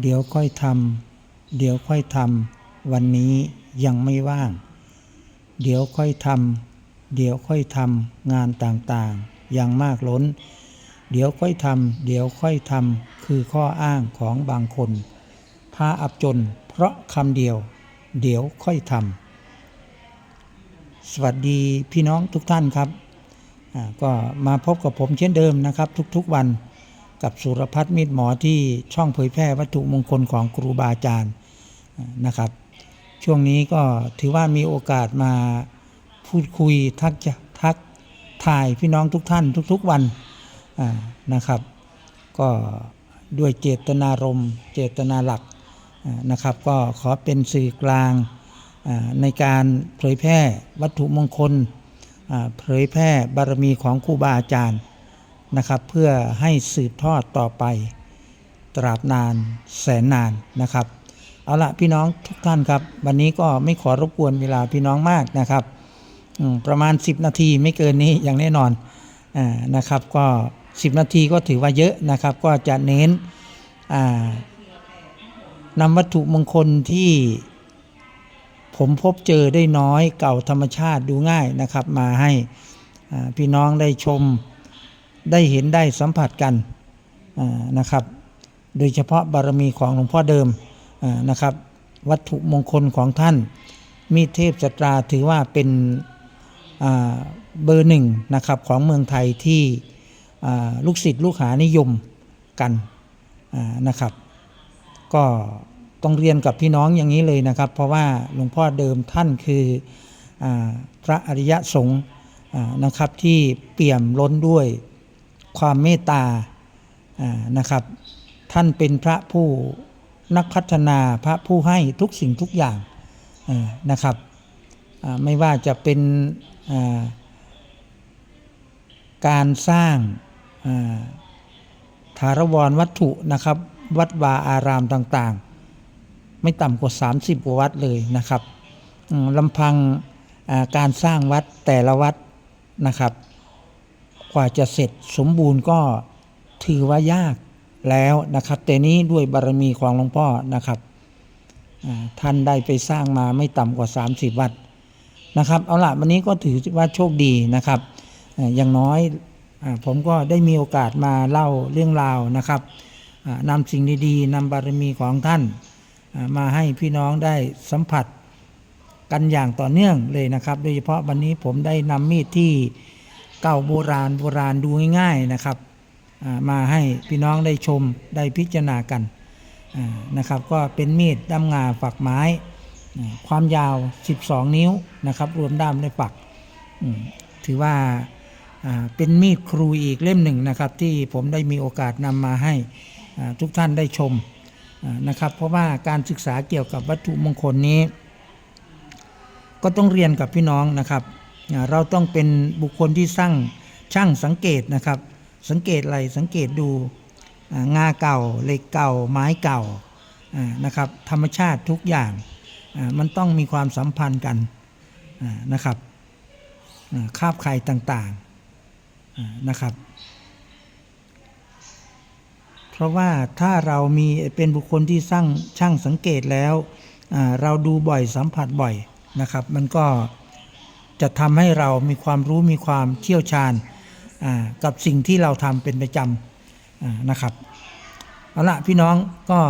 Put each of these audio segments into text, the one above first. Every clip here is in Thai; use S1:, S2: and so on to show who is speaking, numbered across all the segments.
S1: เดี๋ยวค่อยทำเดี๋ยวค่อยทำวันนี้ยังไม่ว่าง เดี๋ยวค่อยทำเดี๋ยวค่อยทำงานต่างๆยังมากล้น เดี๋ยวค่อยทำเดี๋ยวค่อยทำคือข้ออ้างของบางคนพาอับจนเพราะคำเดียว เดี๋ยวค่อยทำสวัสดีพี่น้องทุกท่านครับก็มาพบกับผมเช่นเดิมนะครับ ทุกๆวัน กับสุรพัฒน์มิตรหมอที่ช่องเผยแพร่วัตถุมงคลของครูบาอาจารย์นะครับ ช่วงนี้ก็ถือว่ามีโอกาสมาพูดคุยทักทักถ่ายพี่น้องทุกท่านทุกๆวันนะครับ ก็ด้วยเจตนารมณ์เจตนาหลักนะครับ ก็ขอเป็นสื่อกลางในการเผยแพร่วัตถุมงคลเผยแพร่บารมีของครูบาอาจารย์ นะครับ เพื่อให้สืบทอดต่อไป ตราบนานแสนนานนะครับ เอาละพี่น้องทุกท่านครับ วันนี้ก็ไม่ขอรบกวนเวลาพี่น้องมากนะครับประมาณ 10 นาทีไม่เกินนี้อย่างแน่นอนอนะครับ ก็ 10 นาทีก็ถือว่าเยอะนะครับ ก็จะเน้นนำวัตถุมงคลที่ผมพบเจอได้น้อยเก่าธรรมชาติดูง่ายนะครับ มาให้พี่น้องได้ชม ได้เห็นได้สัมผัสกันนะครับ โดยเฉพาะบารมีของหลวงพ่อเดิมนะครับ วัตถุมงคลของท่าน มีเทพสตราถือว่าเป็นเบอร์หนึ่งนะครับของเมืองไทยที่ลูกศิษย์ลูกหานิยมกันนะครับ ก็ต้องเรียนกับพี่น้องอย่างนี้เลยนะครับ เพราะว่าหลวงพ่อเดิมท่านคืออพระอริยสงฆ์นะครับที่เปี่ยมล้นด้วย ความเมตตานะครับ ท่านเป็นพระผู้นักพัฒนาพระผู้ให้ทุกสิ่งทุกอย่างนะครับไม่ว่าจะเป็นการสร้างอ่าถารวรวัตถุนะครับ วัดวาอารามต่างๆ ไม่ต่ำกว่า 30กว่าวัดเลยนะครับลำพังการสร้างวัดแต่ละวัดนะครับ กว่าจะเสร็จสมบูรณ์ก็ถือว่ายากแล้วนะครับ แต่นี้ด้วยบารมีของหลวงพ่อนะครับท่านได้ไปสร้างมาไม่ต่ำกว่า 30 วัดนะครับ เอาละวันนี้ก็ถือว่าโชคดีนะครับ อย่างน้อยผมก็ได้มีโอกาสมาเล่าเรื่องราวนะครับนำสิ่งดีๆนำบารมีของท่านมาให้พี่น้องได้สัมผัสกันอย่างต่อเนื่องเลยนะครับ โดยเฉพาะวันนี้ผมได้นำมีดที่ เก่าโบราณโบราณดูง่าย ๆนะครับมาให้พี่น้องได้ชมได้พิจารณากันนะครับ ก็เป็นมีดด้ามงาฝักไม้ ความยาว 12 นิ้วนะครับ รวมด้ามและฝัก ถือว่าเป็นมีดครูอีกเล่มหนึ่งนะครับ ที่ผมได้มีโอกาสนำมาให้ทุกท่านได้ชมนะครับ เพราะว่าการศึกษาเกี่ยวกับวัตถุมงคลนี้ ก็ต้องเรียนกับพี่น้องนะครับ เราต้องเป็นบุคคลที่สร้างช่างสังเกตนะครับ สังเกตอะไรสังเกตดูงาเก่าเหล็กเก่า ไม้เก่านะครับ ธรรมชาติทุกอย่างมันต้องมีความสัมพันธ์กันนะครับคาบไข่ต่างๆนะครับ เพราะว่าถ้าเรามีเป็นบุคคลที่สร้างช่างสังเกตแล้ว เราดูบ่อยสัมผัสบ่อยนะครับ มันก็ จะทำให้เรามีความรู้มีความเชี่ยวชาญกับสิ่งที่เราทำเป็นประจำนะครับเอาละพี่น้องก็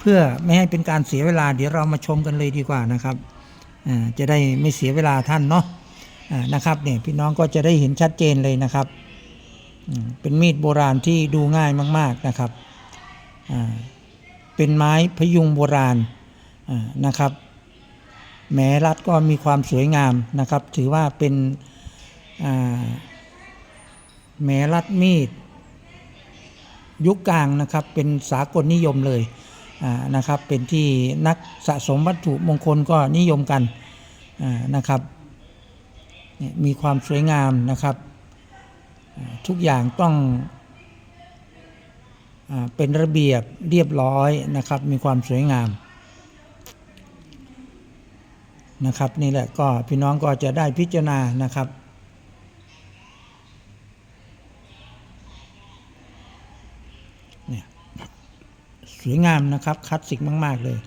S1: เพื่อไม่ให้เป็นการเสียเวลา เดี๋ยวเรามาชมกันเลยดีกว่านะครับจะได้ไม่เสียเวลาท่านเนาะนะครับเนี่ยพี่น้องก็จะได้เห็นชัดเจนเลยนะครับ เป็นมีดโบราณที่ดูง่ายมาก ๆนะครับเป็นไม้พยุงโบราณนะครับ แม้รัดก็มีความสวยงามนะครับ ถือว่าเป็นแม้รัดมีด ยุคกลางนะครับ เป็นสากลนิยมเลยนะครับ เป็นที่นักสะสมวัตถุมงคลก็นิยมกันนะครับมีความสวยงามนะครับ ทุกอย่างต้องอเป็นระเบียบเรียบร้อยนะครับ มีความสวยงาม นะครับ นี่แหละก็พี่น้องก็จะได้พิจารณานะครับ เนี่ยสวยงามนะครับคลาสสิกมาก ๆ เลย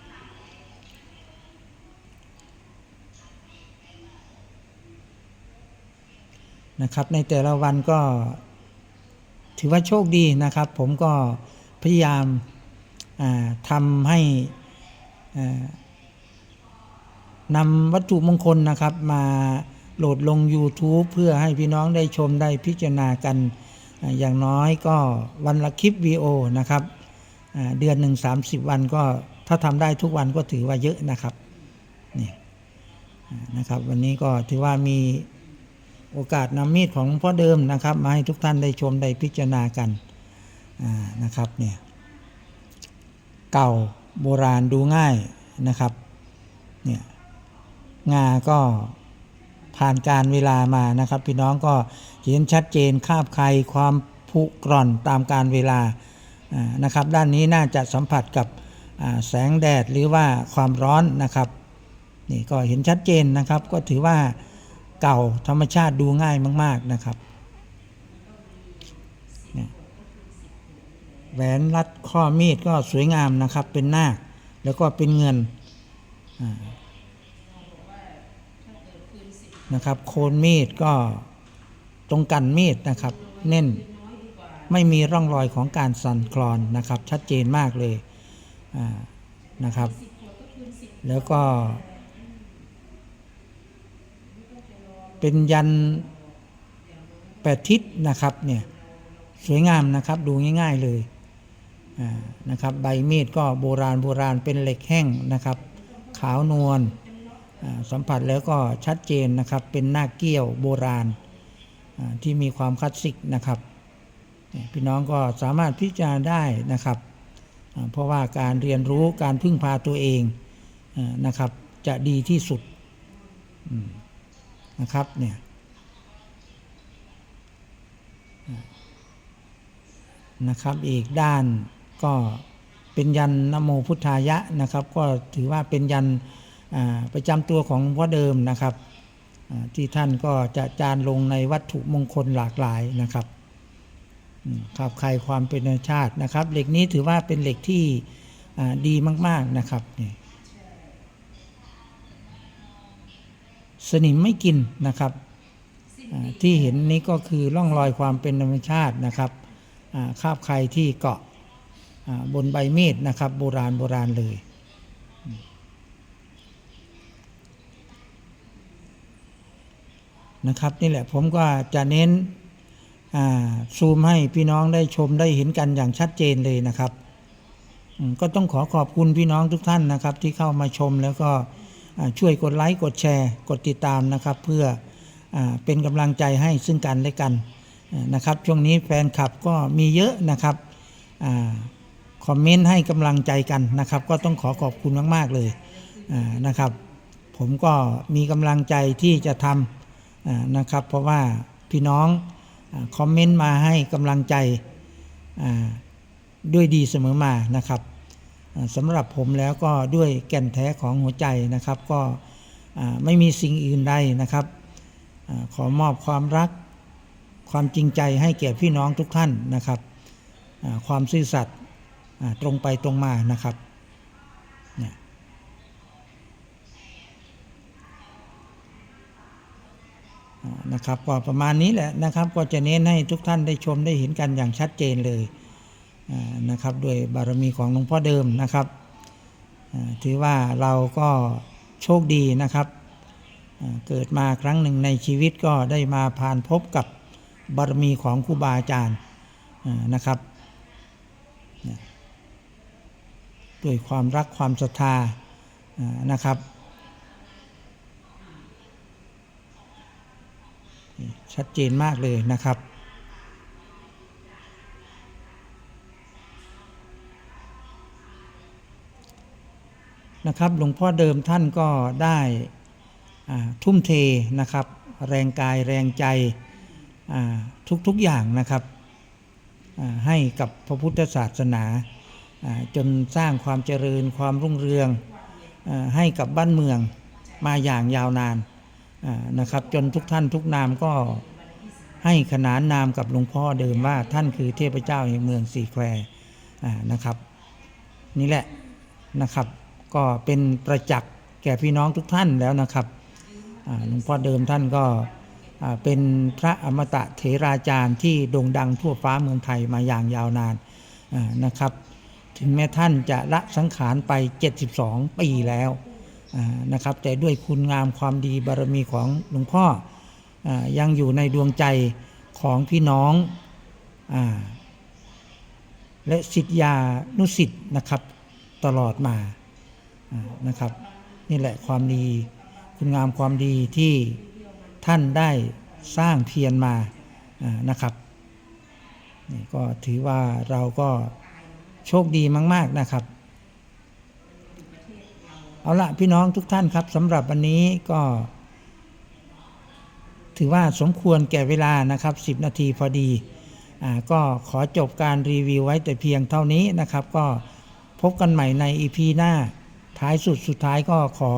S1: นะครับในแต่ละวันก็ถือว่าโชคดีนะครับ ผมก็พยายามาทำให้อ่า นำวัตถุมงคลนะครับมาโหลดลง YouTube เพื่อให้พี่น้องได้ชมได้พิจารณากัน อย่างน้อยก็วันละคลิปวีโอนะครับเดือนหนึ่ง30วันก็ถ้าทำได้ทุกวันก็ถือว่าเยอะนะครับนี่นะครับ วันนี้ก็ถือว่ามีโอกาสนำมีดของพ่อเดิมนะครับ มาให้ทุกท่านได้ชมได้พิจารณากันนะครับเนี่ยเก่าโบราณดูง่ายนะครับเนี่ย งาก็ผ่านการเวลามานะครับ พี่น้องก็เห็นชัดเจนคาบใครความผุกร่อนตามการเวลานะครับ ด้านนี้น่าจะสัมผัสกับแสงแดดหรือว่าความร้อนนะครับนี่ก็เห็นชัดเจนนะครับ ก็ถือว่าเก่าธรรมชาติดูง่ายมาก ๆนะครับแหวนรัดข้อมีดก็สวยงามนะครับเป็นนาคแล้วก็เป็นเงิน นะครับ โคนมีดก็ตรงกันมีดนะครับ เน่นไม่มีร่องรอยของการสั่นคลอนนะครับ ชัดเจนมากเลยนะครับ แล้วก็ เป็นยันแปดทิศนะครับเนี่ยสวยงามนะครับดูง่าย ๆเลยนะครับ ใบมีดก็โบราณโบราณเป็นเหล็กแห้งนะครับ ขาวนวล สัมผัสแล้วก็ชัดเจนนะครับ เป็นหน้าเกี้ยวโบราณที่มีความคลาสสิกนะครับ พี่น้องก็สามารถพิจารณาได้นะครับ เพราะว่าการเรียนรู้การพึ่งพาตัวเองนะครับ จะดีที่สุดนะครับเนี่ยนะครับอีกด้านก็เป็นยันนโมพุทธายะนะครับ ก็ถือว่าเป็นยันอ ประจำตัวของวงพ่อเดิมนะครับที่ท่านก็จะจานลงในวัตถุมงคลหลากหลายนะครับอืมขับใครความเป็นธรรมชาตินะครับ เหล็กนี้ถือว่าเป็นเหล็กที่อ่าดีมาก ๆนะครับสนิมไม่กินนะครับที่เห็นนี้ก็คือร่องรอยความเป็นธรรมชาตินะครับคาบใครที่เกาะบนใบมีดนะครับ โบราณโบราณเลย นะครับ นี่แหละผมก็จะเน้นซูมให้พี่น้องได้ชมได้เห็นกันอย่างชัดเจนเลยนะครับ ก็ต้องขอขอบคุณพี่น้องทุกท่านนะครับ ที่เข้ามาชมแล้วก็ช่วยกดไลค์กดแชร์ กดติดตามนะครับ เพื่ออเป็นกำลังใจให้ซึ่งกันและกันนะครับ ช่วงนี้แฟนคลับก็มีเยอะนะครับอคอมเมนต์ให้กำลังใจกันนะครับ ก็ต้องขอขอบคุณมาก ๆ เลยนะครับ ผมก็มีกำลังใจที่จะทำ นะครับ เพราะว่าพี่น้องอคอมเมนต์มาให้กำลังใจด้วยดีเสมอมานะครับสำหรับผมแล้วก็ด้วยแก่นแท้ของหัวใจนะครับ ก็ไม่มีสิ่งอื่นใดนะครับอขอมอบความรักความจริงใจให้แก่พี่น้องทุกท่านนะครับ ความซื่อสัตย์ตรงไปตรงมานะครับ นะครับก็ประมาณนี้แหละนะครับ ก็จะเน้นให้ทุกท่านได้ชมได้เห็นกันอย่างชัดเจนเลยนะครับด้วยบารมีของหลวงพ่อเดิมนะครับถือว่าเราก็โชคดีนะครับ เกิดมาครั้งหนึ่งในชีวิตก็ได้มาผ่านพบกับบารมีของครูบาอาจารย์นะครับด้วยความรักความศรัทธานะครับ ชัดเจนมากเลยนะครับ นะครับหลวงพ่อเดิมท่านก็ได้ทุ่มเทนะครับ แรงกายแรงใจทุกๆอย่างนะครับให้กับพระพุทธศาสนาจนสร้างความเจริญความรุ่งเรืองอให้กับบ้านเมืองมาอย่างยาวนาน นะครับ จนทุกท่านทุกนามก็ให้ขนานนามกับหลวงพ่อเดิมว่าท่านคือเทพเจ้าแห่งเมืองสี่แควนะครับ นี่แหละนะครับ ก็เป็นประจักษ์แก่พี่น้องทุกท่านแล้วนะครับหลวงพ่อเดิมท่านก็เป็นพระอมตะเถราจารย์ที่โด่งดังทั่วฟ้าเมืองไทยมาอย่างยาวนานนะครับ ถึงแม้ท่านจะละสังขารไป 72 ปีแล้ว นะครับแต่ด้วยคุณงามความดีบารมีของหลวงพ่ออยังอยู่ในดวงใจของพี่น้องอและสิทธยานุสิทธ์นะครับตลอดมานะครับ นี่แหละความดีคุณงามความดีที่ท่านได้สร้างเพียรมาอ่านะครับนี่ก็ถือว่าเราก็โชคดีมาก ๆนะครับ เอาละพี่น้องทุกท่านครับสำหรับวันนี้ก็ ถือว่าสมควรแก่เวลานะครับ 10 นาทีพอดีอ่าก็ขอจบการรีวิวไว้แต่เพียงเท่านี้นะครับ ก็พบกันใหม่ใน EP หน้า ท้ายสุดสุดท้ายก็ขอ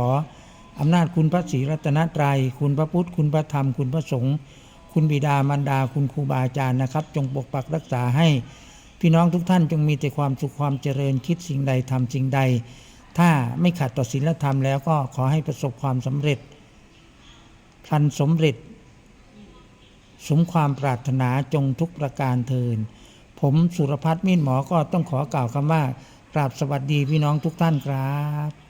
S1: อำนาจคุณพระศรีรัตนตรัย คุณพระพุทธ คุณพระธรรม คุณพระสงฆ์ คุณบิดามารดา คุณครูบาอาจารย์นะครับ จงปกปักรักษาให้ พี่น้องทุกท่านจงมีแต่ความสุขความเจริญคิดสิ่งใดทำสิ่งใด ถ้าไม่ขัดต่อศีลธรรมแล้วก็ขอให้ประสบความสำเร็จพลันสมเร็จ สมความปรารถนาจงทุกประการเทิน ผมสุรพัฒน์มิ่นหมอก็ต้องขอกล่าวคำว่า กราบสวัสดีพี่น้องทุกท่านครับ